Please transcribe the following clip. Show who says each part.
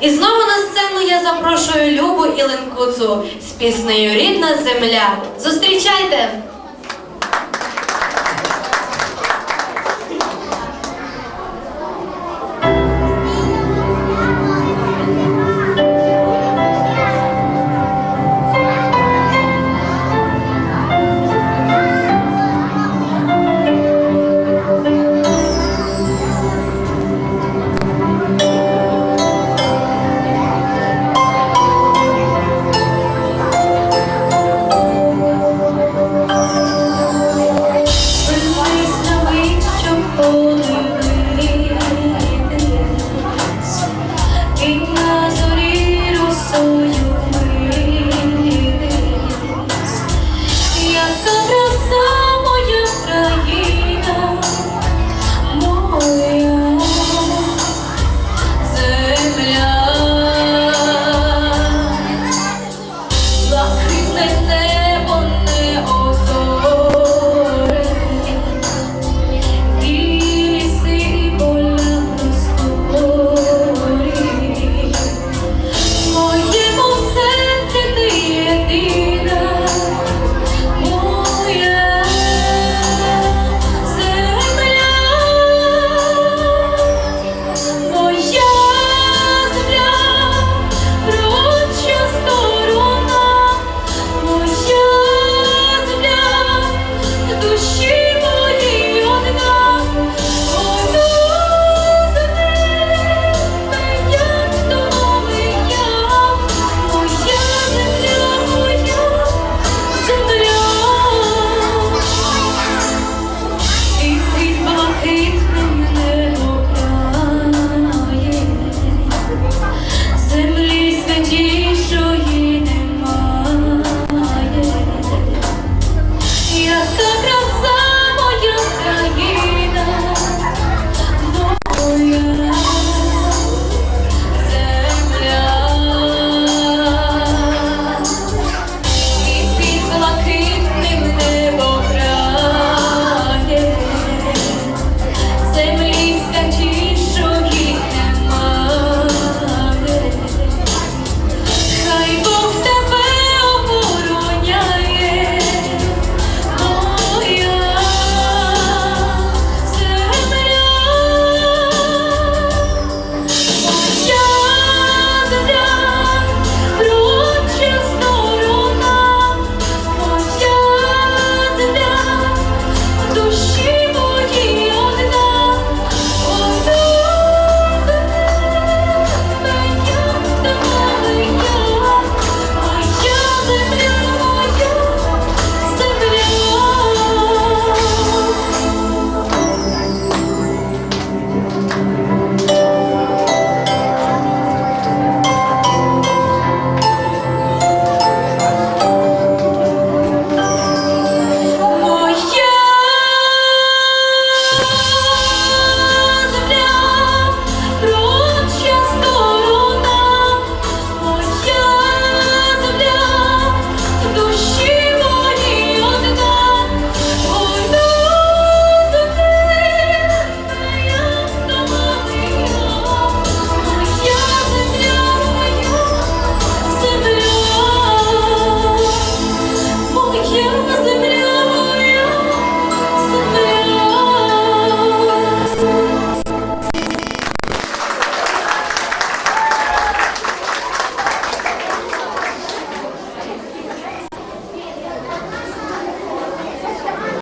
Speaker 1: І знову на сцену я запрошую Любу і з піснею Рідна земля. Зустрічайте! so